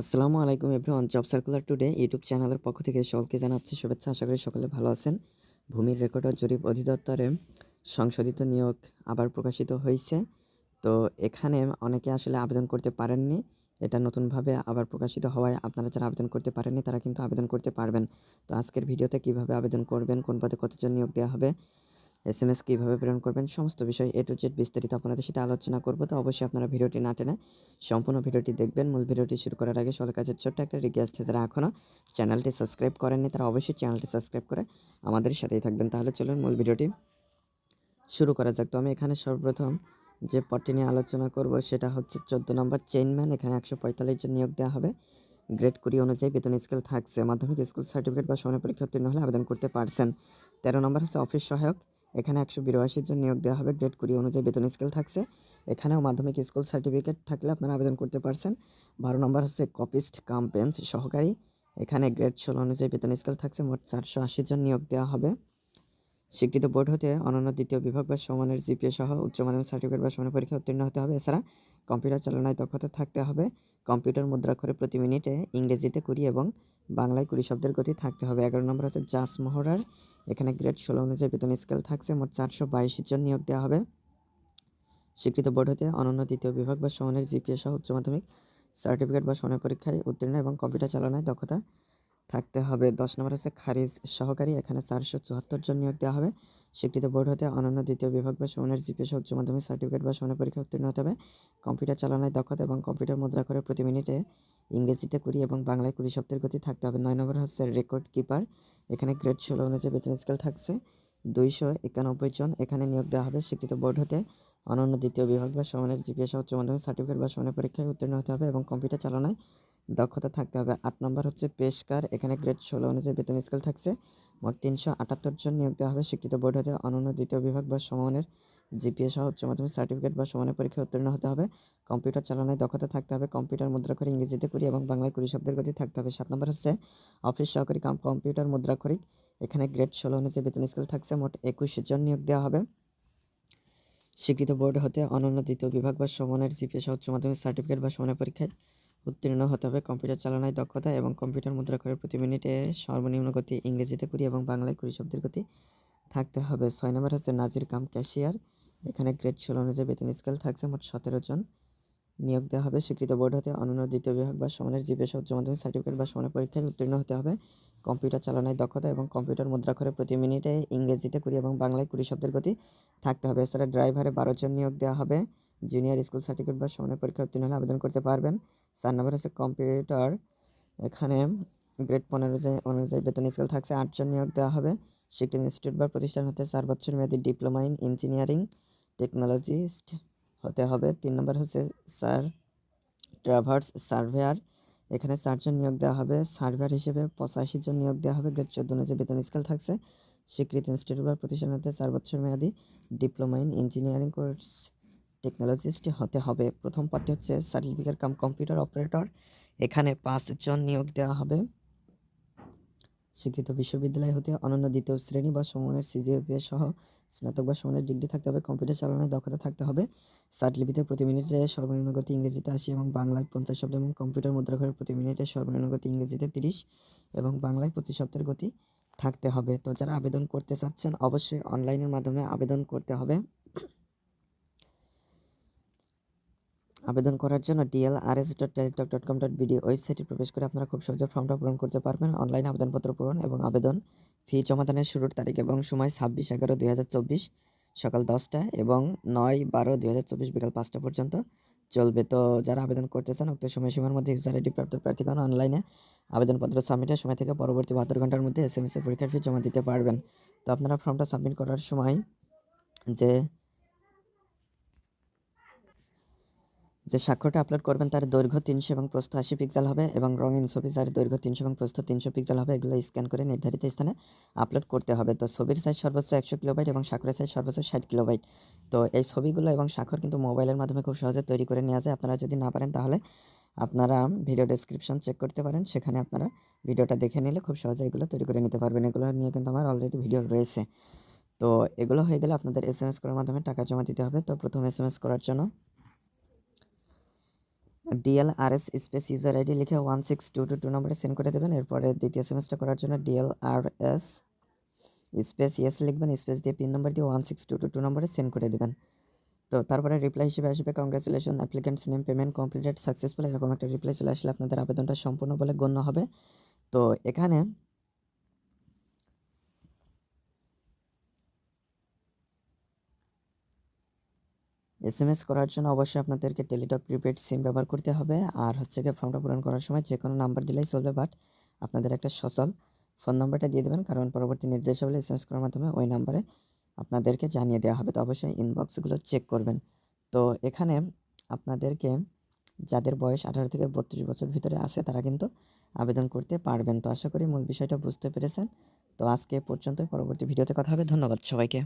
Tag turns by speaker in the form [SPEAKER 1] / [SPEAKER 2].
[SPEAKER 1] আসসালামু আলাইকুম everyone, job circular today YouTube চ্যানেলের পক্ষ থেকে সকলকে জানাচ্ছি শুভেচ্ছা। আশা করি সকলে ভালো আছেন। ভূমির রেকর্ড ও জরিপ অধিদপ্তরে সংশোধিত নিয়োগ আবার প্রকাশিত হয়েছে। তো এখানে অনেকে আসলে আবেদন করতে পারেননি, এটা নতুনভাবে আবার প্রকাশিত হওয়ায় আপনারা যারা আবেদন করতে পারেননি তারা কিন্তু আবেদন করতে পারবেন। তো আজকের ভিডিওতে কীভাবে আবেদন করবেন, কোন পদে কতজন নিয়োগ দেওয়া হবে এস এম এস কীভাবে প্রেরণ করবেন, সমস্ত বিষয় এ টু জেড বিস্তারিত আপনাদের সাথে আলোচনা করব। তো অবশ্যই আপনারা ভিডিওটি না টেনে সম্পূর্ণ ভিডিওটি দেখবেন। মূল ভিডিওটি শুরু করার আগে সবার কাছে ছোট্ট একটা রিকোয়েস্ট যারা এখনও চ্যানেলটি সাবস্ক্রাইব করেননি তারা অবশ্যই চ্যানেলটি সাবস্ক্রাইব করে আমাদের সাথেই থাকবেন। তাহলে চলুন মূল ভিডিওটি শুরু করা যাক। তো আমি এখানে সর্বপ্রথম যে পদটি নিয়ে আলোচনা করব সেটা হচ্ছে চোদ্দ নম্বর চেইনম্যান এখানে একশো পঁয়তাল্লিশ জন নিয়োগ দেওয়া হবে। গ্রেড কুড়ি অনুযায়ী বেতন স্কেল থাকছে। মাধ্যমিক স্কুল সার্টিফিকেট বা সমান পরীক্ষা উত্তীর্ণ হলে আবেদন করতে পারছেন। তেরো নম্বর হচ্ছে অফিস সহায়ক। এখানে একশো বিরাশি জন নিয়োগ দেওয়া হবে। গ্রেড কুড়ি অনুযায়ী বেতন স্কেল থাকছে। এখানেও মাধ্যমিক স্কুল সার্টিফিকেট থাকলে আপনারা আবেদন করতে পারছেন। বারো নম্বর হচ্ছে কপিস্ট কাম বেঞ্চ সহকারী। এখানে গ্রেড ষোলো অনুযায়ী বেতন স্কেল থাকছে। মোট চারশো আশি জন নিয়োগ দেওয়া হবে। স্বীকৃত বোর্ড হতে অনন্য দ্বিতীয় বিভাগ বা সমানের জিপিএ সহ উচ্চ মাধ্যমিক সার্টিফিকেট বা সমান পরীক্ষা উত্তীর্ণ হতে হবে। এছাড়া কম্পিউটার চালনায় দক্ষতা থাকতে হবে। কম্পিউটার মুদ্রাক্ষরে প্রতি মিনিটে ইংরেজিতে কুড়ি এবং বাংলায় কুড়ি শব্দের গতি থাকতে হবে। এগারো নম্বর হচ্ছে জাস মহড়ার। এখানে গ্রেড ষোলো অনুযায়ী বেতন স্কেল থাকছে, মোট চারশো বাইশ জন নিয়োগ দেওয়া হবে। স্বীকৃত বোর্ড হতে অনন্য দ্বিতীয় বিভাগ বা সমানের জিপিএ সহ উচ্চ মাধ্যমিক সার্টিফিকেট বা সমনের পরীক্ষায় উত্তীর্ণ এবং কম্পিউটার চালনায় দক্ষতা থাকতে হবে। দশ নম্বর হচ্ছে খারিজ সহকারী, এখানে চারশো চুয়াত্তর জন নিয়োগ দেওয়া হবে। স্বীকৃত বোর্ড হতে অনন্য দ্বিতীয় বিভাগ বা সমানের জিপিএ সহ উচ্চ মাধ্যমিক সার্টিফিকেট বা সনের পরীক্ষা উত্তীর্ণ হতে হবে। কম্পিউটার চালনায় দক্ষতা এবং কম্পিউটার মুদ্রা করে প্রতি মিনিটে ইংরেজিতে কুড়ি এবং বাংলায় কুড়ি শব্দের গতি থাকতে হবে। নয় নম্বর হচ্ছে রেকর্ড কিপার এখানে গ্রেড ষোলো অনুযায়ী বেতন স্কেল থাকছে। দুইশো একানব্বই জন এখানে নিয়োগ দেওয়া হবে। স্বীকৃত বোর্ড হতে অনন্য দ্বিতীয় বিভাগ বা সমানের জিপিএস উচ্চ মাধ্যমিক সার্টিফিকেট বা সমানের পরীক্ষায় উত্তীর্ণ হতে হবে এবং কম্পিউটার চালনায় দক্ষতা থাকতে হবে। আট নম্বর হচ্ছে পেশকার, এখানে গ্রেড ষোলো অনুযায়ী বেতন স্কেল থাকছে। মোট তিনশো আটাত্তর জন নিয়োগ দেওয়া হবে। স্বীকৃত বোর্ড হতে অনন্য দ্বিতীয় বিভাগ বা সমানের জিপিএস সহ উচ্চ মাধ্যমিক সার্টিফিকেট বা সমানের পরীক্ষায় উত্তীর্ণ হতে হবে। কম্পিউটার চালনায় দক্ষতা থাকতে হবে। কম্পিউটার মুদ্রাক্ষর ইংরেজিতে কুড়ি এবং বাংলায় কুড়ি শব্দের গতি থাকতে হবে। সাত নম্বর হচ্ছে অফিস সহকারী কাম কম্পিউটার মুদ্রাক্ষরিক এখানে গ্রেড ষোলো অনুযায়ী বেতন স্কেল থাকছে। মোট একুশ জন নিয়োগ দেওয়া হবে। স্বীকৃত বোর্ড হতে অনন্য দ্বিতীয় বিভাগ বা সমানের জিপিএস উচ্চ মাধ্যমিক সার্টিফিকেট বা সমানের পরীক্ষায় উত্তীর্ণ হতে হবে কম্পিউটার চালনায় দক্ষতা এবং কম্পিউটার মুদ্রা করে প্রতি মিনিটে সর্বনিম্ন গতি ইংরেজিতে কুড়ি এবং বাংলায় কুড়ি শব্দের গতি থাকতে হবে। ছয় নম্বর হচ্ছে নাজির কাম ক্যাশিয়ার। এখানে গ্রেড ষোলো অনুযায়ী বেতন স্কেল থাকছে মোট সতেরো জন। নিয়োগ দেওয়া হবে, স্বীকৃত বোর্ড হতে অনন্য দ্বিতীয় বিভাগ বা সমানের জিপিএস উচ্চ মাধ্যমিক সার্টিফিকেট বা সমানের পরীক্ষায় উত্তীর্ণ হতে হবে। কম্পিউটার চালনায় দক্ষতা এবং কম্পিউটার মুদ্রাক্ষরে প্রতি মিনিটে ইংরেজিতে কুড়ি এবং বাংলায় কুড়ি শব্দের গতি থাকতে হবে। এছাড়া ড্রাইভারে বারো জন নিয়োগ দেওয়া হবে। জুনিয়র স্কুল সার্টিফিকেট বা সমানের পরীক্ষা উত্তীর্ণ হলে আবেদন করতে পারবেন। চার নম্বর হচ্ছে কম্পিউটার এখানে গ্রেড পনেরো অনুযায়ী বেতন স্কেল থাকছে আটজন নিয়োগ দেওয়া হবে। শিক্ষা ইনস্টিটিউট বা প্রতিষ্ঠান হতে চার বছর মেয়াদী ডিপ্লোমা ইন ইঞ্জিনিয়ারিং টেকনোলজিস্ট হতে হবে। তিন নম্বর হচ্ছে স্যার ট্রাভার্স সার্ভেয়ার এখানে চারজন নিয়োগ দেওয়া হবে। সার্ভেয়ার হিসেবে পঁচাশি জন নিয়োগ দেওয়া হবে। গ্রেড চোদ্দ অনুযায়ী বেতন স্কেল থাকছে। স্বীকৃত ইনস্টিটিউট বা প্রতিষ্ঠান হতে চার বছর মেয়াদী diploma in engineering course technologist হতে হবে। প্রথম পার্টি হচ্ছে সার্টিফিকেট কাম কম্পিউটার অপারেটর এখানে পাঁচজন নিয়োগ দেওয়া হবে। শিক্ষিত বিশ্ববিদ্যালয় হতে অনন্য দ্বিতীয় শ্রেণি বা সমানের সিজিএফএ সহ স্নাতক বা সমানের ডিগ্রি থাকতে হবে। কম্পিউটার চালানোর দক্ষতা থাকতে হবে। লিপিতে প্রতি মিনিটে সর্বনিম্ন গতি ইংরেজিতে আশি এবং বাংলায় পঞ্চাশ শব্দ এবং কম্পিউটার মুদ্রাঘরে প্রতি মিনিটে সর্বনিম্ন গতি ইংরেজিতে তিরিশ এবং বাংলায় পঁচিশ শব্দের গতি থাকতে হবে। তো যারা আবেদন করতে চাচ্ছেন, অবশ্যই অনলাইনের মাধ্যমে আবেদন করতে হবে। আবেদন করার জন্য DL R S dot Teletalk dot com dot BD ওয়েবসাইটে প্রবেশ করে আপনারা খুব সহজে ফর্মটা পূরণ করতে পারবেন। অনলাইন আবেদনপত্র পূরণ এবং আবেদন ফি জমাদানের শুরুর তারিখ এবং সময় ছাব্বিশ এগারো দুই হাজার চব্বিশ সকাল দশটা এবং নয় বারো দুই হাজার চব্বিশ বিকাল পাঁচটা পর্যন্ত চলবে। তো যারা আবেদন করতে চান, উক্ত সময়সীমার মধ্যে ইউজার আইডি প্রাপ্ত প্রার্থীগণ অনলাইনে আবেদনপত্র সাবমিটের সময় থেকে পরবর্তী বাহাত্তর ঘণ্টার মধ্যে এস এম এস পরীক্ষার ফি জমা দিতে পারবেন। তো আপনারা ফর্মটা সাবমিট করার সময় যে যে স্বাক্ষরটা আপলোড করবেন তার দৈর্ঘ্য তিনশো এবং প্রস্থ আশি পিক্সেল হবে এবং রঙিন ছবি যার দৈর্ঘ্য তিনশো এবং প্রস্থ তিনশো পিক্সেল হবে, এগুলো স্ক্যান করে নির্ধারিত স্থানে আপলোড করতে হবে। তো ছবির সাইজ সর্বোচ্চ একশো কিলোবাইট এবং স্বাক্ষরের সাইজ সর্বোচ্চ ষাট কিলোবাইট তো এই ছবিগুলো এবং স্বাক্ষর কিন্তু মোবাইলের মাধ্যমে খুব সহজে তৈরি করে নেওয়া যায়। আপনারা যদি না পারেন তাহলে আপনারা ভিডিও ডেসক্রিপশন চেক করতে পারেন। সেখানে আপনারা ভিডিওটা দেখে নিলে খুব সহজে এগুলো তৈরি করে নিতে পারবেন। এগুলো নিয়ে কিন্তু আমার অলরেডি ভিডিও রয়েছে। তো এগুলো হয়ে গেলে আপনাদের এস এম এস করার মাধ্যমে টাকা জমা দিতে হবে। তো প্রথম এস এম এস করার জন্য ডিএলআরএস স্পেস ইউজার আইডি লিখে one six two two two নম্বরে সেন্ড করে দেবেন। এরপরে দ্বিতীয় সেমিস্টার করার জন্য ডিএলআরএস স্পেস ইয়েস লিখবেন। স্পেস দিয়ে পিন নম্বর দিয়ে one six two two two নম্বরে সেন্ড করে দেবেন। তো তারপরে রিপ্লাই হিসেবে আসবে congratulation applicants name payment completed successful এরকম একটা রিপ্লাই চলে আসলে আপনাদের আবেদনটা সম্পূর্ণ বলে গণ্য হবে। তো এখানে এস এম এস করার জন্য অবশ্যই আপনাদেরকে টেলিটক প্রিপেড সিম ব্যবহার করতে হবে। আর হচ্ছে গিয়ে ফর্মটা পূরণ করার সময় যে কোনো নাম্বার দিলেই চলবে, বাট আপনাদের একটা সচল ফোন নাম্বারটা দিয়ে দেবেন, কারণ পরবর্তী নির্দেশাবলী এস এম এস করার মাধ্যমে ওই নাম্বারে আপনাদেরকে জানিয়ে দেওয়া হবে। তো অবশ্যই ইনবক্সগুলো চেক করবেন। তো এখানে আপনাদেরকে যাদের বয়স আঠারো থেকে বত্রিশ বছর ভিতরে আছে, তারা কিন্তু আবেদন করতে পারবেন। তো আশা করি মূল বিষয়টা বুঝতে পেরেছেন। তো আজকে পর্যন্ত পরবর্তী ভিডিওতে কথা হবে। ধন্যবাদ সবাইকে।